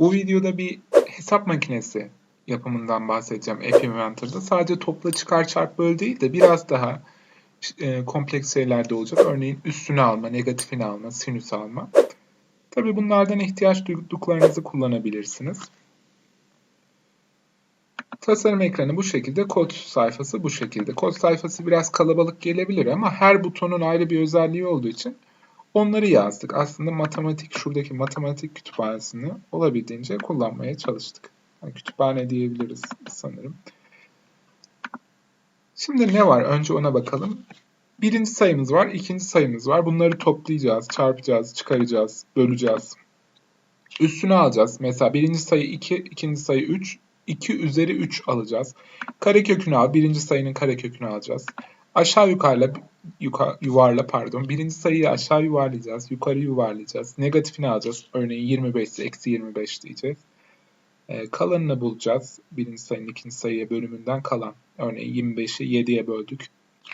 Bu videoda bir hesap makinesi yapımından bahsedeceğim App Inventor'da. Sadece topla çıkar çarp böl değil de biraz daha e, kompleks şeyler de olacak. Örneğin üstünü alma, negatifini alma, sinüs alma. Tabii bunlardan ihtiyaç duyduklarınızı kullanabilirsiniz. Tasarım ekranı bu şekilde, kod sayfası bu şekilde. Kod sayfası biraz kalabalık gelebilir ama her butonun ayrı bir özelliği olduğu için onları yazdık. Aslında matematik, şuradaki matematik kütüphanesini olabildiğince kullanmaya çalıştık. Yani kütüphane diyebiliriz sanırım. Şimdi ne var? Önce ona bakalım. Birinci sayımız var, ikinci sayımız var. Bunları toplayacağız, çarpacağız, çıkaracağız, böleceğiz. Üstünü alacağız. Mesela birinci sayı 2, ikinci sayı 3. 2 üzeri 3 alacağız. Karekökünü al. Birinci sayının karekökünü alacağız. Aşağı yukarıla yuka, yuvarla pardon. Birinci sayıyı aşağı yuvarlayacağız. Yukarı yuvarlayacağız. Negatifini alacağız. Örneğin 25 ise eksi 25 diyeceğiz. Ee, kalanını bulacağız. Birinci sayının ikinci sayıya bölümünden kalan. Örneğin 25'i 7'ye böldük.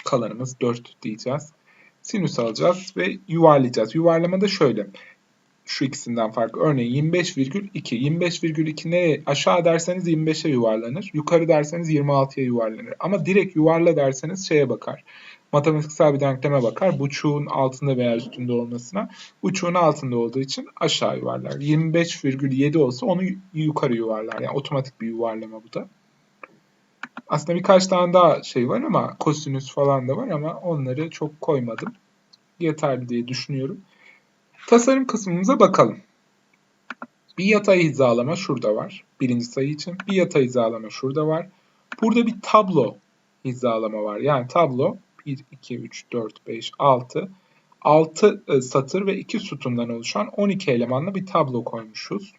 Kalanımız 4 diyeceğiz. Sinüs alacağız ve yuvarlayacağız. Yuvarlama da şöyle şu ikisinden farklı. Örneğin 25,2. 25,2 ne aşağı derseniz 25'e yuvarlanır. Yukarı derseniz 26'ya yuvarlanır. Ama direkt yuvarla derseniz şeye bakar. Matematiksel bir denkleme bakar. Buçuğun altında veya üstünde olmasına. Buçuğun altında olduğu için aşağı yuvarlar. 25,7 olsa onu yukarı yuvarlar. Yani otomatik bir yuvarlama bu da. Aslında birkaç tane daha şey var ama kosinüs falan da var ama onları çok koymadım. Yeterli diye düşünüyorum. Tasarım kısmımıza bakalım. Bir yatay hizalama şurada var. Birinci sayı için. Bir yatay hizalama şurada var. Burada bir tablo hizalama var. Yani tablo 1, 2, 3, 4, 5, 6. 6 satır ve 2 sütundan oluşan 12 elemanlı bir tablo koymuşuz.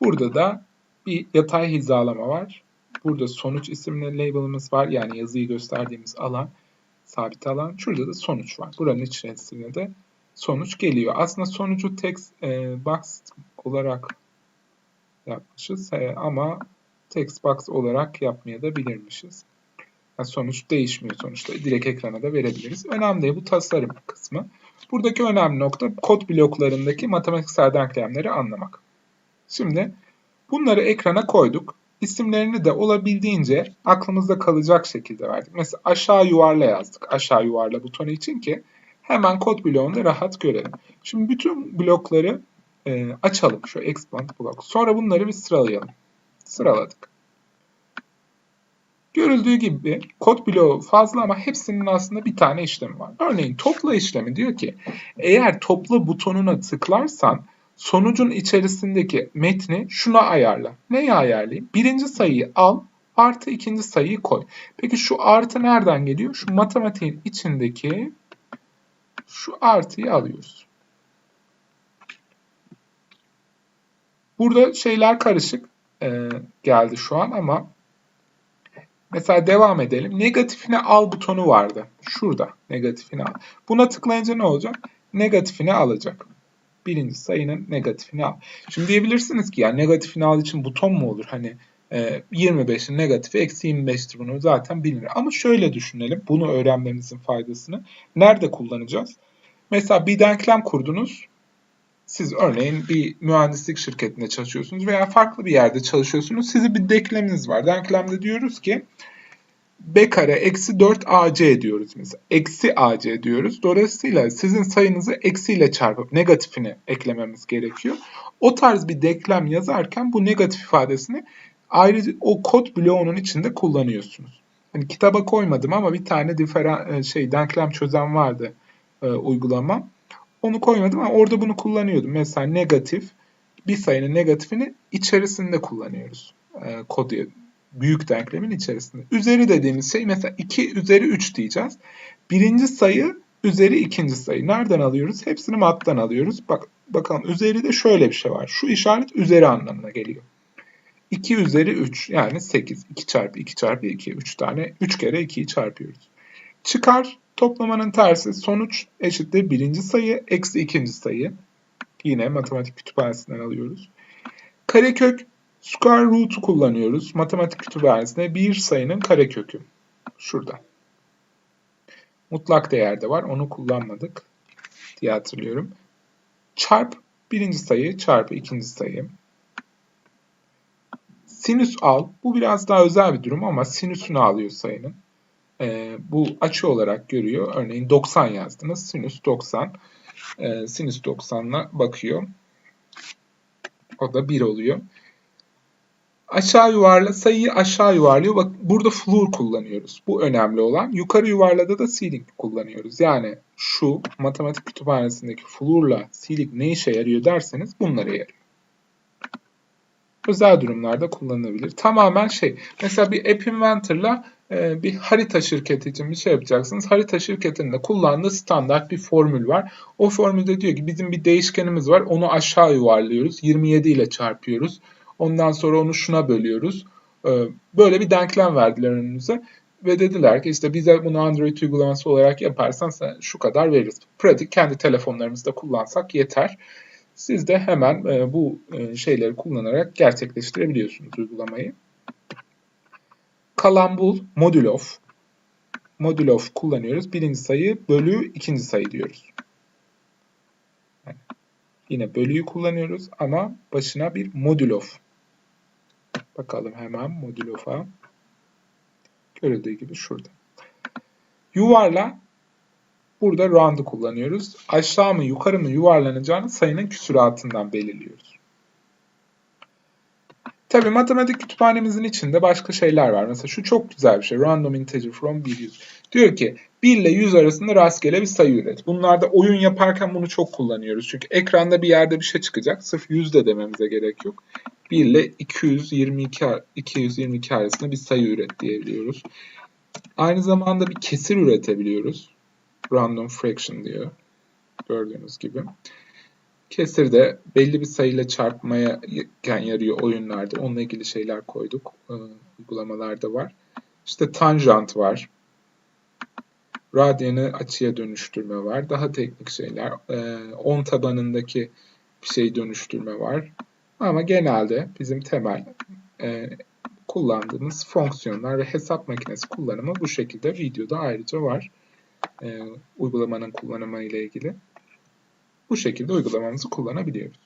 Burada da bir yatay hizalama var. Burada sonuç isimli label'ımız var. Yani yazıyı gösterdiğimiz alan, sabit alan. Şurada da sonuç var. Buranın içerisinde de sonuç geliyor. Aslında sonucu text e, box olarak yapmışız e, ama text box olarak yapmaya da bilirmişiz. Yani sonuç değişmiyor sonuçta. Direkt ekrana da verebiliriz. Önemli bu tasarım kısmı. Buradaki önemli nokta kod bloklarındaki matematiksel denklemleri anlamak. Şimdi bunları ekrana koyduk. İsimlerini de olabildiğince aklımızda kalacak şekilde verdik. Mesela aşağı yuvarla yazdık. Aşağı yuvarla butonu için ki Hemen kod bloğunda rahat görelim. Şimdi bütün blokları e, açalım. Şu expand blok. Sonra bunları bir sıralayalım. Sıraladık. Görüldüğü gibi kod bloğu fazla ama hepsinin aslında bir tane işlemi var. Örneğin topla işlemi diyor ki eğer topla butonuna tıklarsan sonucun içerisindeki metni şuna ayarla. Neyi ayarlayayım? Birinci sayıyı al artı ikinci sayıyı koy. Peki şu artı nereden geliyor? Şu matematiğin içindeki şu artıyı alıyoruz. Burada şeyler karışık e, geldi şu an ama mesela devam edelim. Negatifini al butonu vardı. Şurada negatifini al. Buna tıklayınca ne olacak? Negatifini alacak. Birinci sayının negatifini al. Şimdi diyebilirsiniz ki ya negatifini al için buton mu olur? Hani 25'in e, negatifi eksi 25'tir bunu zaten bilinir. Ama şöyle düşünelim bunu öğrenmemizin faydasını. Nerede kullanacağız? Mesela bir denklem kurdunuz. Siz örneğin bir mühendislik şirketinde çalışıyorsunuz veya farklı bir yerde çalışıyorsunuz. Sizin bir denkleminiz var. Denklemde diyoruz ki b kare eksi 4 ac diyoruz mesela. Eksi ac diyoruz. Dolayısıyla sizin sayınızı eksiyle çarpıp negatifini eklememiz gerekiyor. O tarz bir denklem yazarken bu negatif ifadesini ayrıca o kod bloğunun içinde kullanıyorsunuz. Hani kitaba koymadım ama bir tane diferan e, şey denklem çözen vardı e, uygulama. Onu koymadım ama orada bunu kullanıyordum. Mesela negatif bir sayının negatifini içerisinde kullanıyoruz. E, kodu büyük denklemin içerisinde. Üzeri dediğimiz şey mesela 2 üzeri 3 diyeceğiz. Birinci sayı üzeri ikinci sayı. Nereden alıyoruz? Hepsini mattan alıyoruz. Bak bakalım üzeri de şöyle bir şey var. Şu işaret üzeri anlamına geliyor. 2 üzeri 3 yani 8. 2 çarpı 2 çarpı 2. 3 tane 3 kere 2'yi çarpıyoruz. Çıkar toplamanın tersi sonuç eşittir birinci sayı eksi ikinci sayı. Yine matematik kütüphanesinden alıyoruz. Karekök square root'u kullanıyoruz. Matematik kütüphanesinde bir sayının karekökü. Şurada. Mutlak değerde var. Onu kullanmadık diye hatırlıyorum. Çarp birinci sayı çarpı ikinci sayı. Sinüs al. Bu biraz daha özel bir durum ama sinüsünü alıyor sayının. Ee, bu açı olarak görüyor. Örneğin 90 yazdınız. Sinüs 90. Ee, sinüs 90'la bakıyor. O da 1 oluyor. Aşağı yuvarla sayıyı aşağı yuvarlıyor. Bak burada floor kullanıyoruz. Bu önemli olan. Yukarı yuvarlada da ceiling kullanıyoruz. Yani şu matematik kütüphanesindeki floor'la ceiling ne işe yarıyor derseniz bunlara yarıyor. Özel durumlarda kullanılabilir. Tamamen şey. Mesela bir App Inventor'la e, bir harita şirketi için bir şey yapacaksınız. Harita şirketinin de kullandığı standart bir formül var. O formülde diyor ki bizim bir değişkenimiz var. Onu aşağı yuvarlıyoruz. 27 ile çarpıyoruz. Ondan sonra onu şuna bölüyoruz. E, böyle bir denklem verdiler önümüze. Ve dediler ki işte bize bunu Android uygulaması olarak yaparsan şu kadar veririz. Pratik kendi telefonlarımızda kullansak yeter. Siz de hemen e, bu e, şeyleri kullanarak gerçekleştirebiliyorsunuz uygulamayı. Kalan bul, modül of. Modül of kullanıyoruz. Birinci sayı bölü ikinci sayı diyoruz. Yine bölüyü kullanıyoruz ama başına bir modül of. Bakalım hemen modül of'a. Görüldüğü gibi şurada. Yuvarla Burada round'u kullanıyoruz. Aşağı mı yukarı mı yuvarlanacağını sayının küsuratından belirliyoruz. Tabi matematik kütüphanemizin içinde başka şeyler var. Mesela şu çok güzel bir şey. Random integer from 1 100. Diyor ki 1 ile 100 arasında rastgele bir sayı üret. Bunlarda oyun yaparken bunu çok kullanıyoruz. Çünkü ekranda bir yerde bir şey çıkacak. Sırf 100 de dememize gerek yok. 1 ile 222, 222 arasında bir sayı üret diyebiliyoruz. Aynı zamanda bir kesir üretebiliyoruz random fraction diyor. Gördüğünüz gibi. Kesir de belli bir sayıyla çarpmaya yarıyor oyunlarda. Onunla ilgili şeyler koyduk. E, uygulamalarda var. İşte tanjant var. Radyanı açıya dönüştürme var. Daha teknik şeyler. E, 10 tabanındaki bir şey dönüştürme var. Ama genelde bizim temel e, kullandığımız fonksiyonlar ve hesap makinesi kullanımı bu şekilde videoda ayrıca var e, uygulamanın kullanımı ile ilgili bu şekilde uygulamamızı kullanabiliyoruz.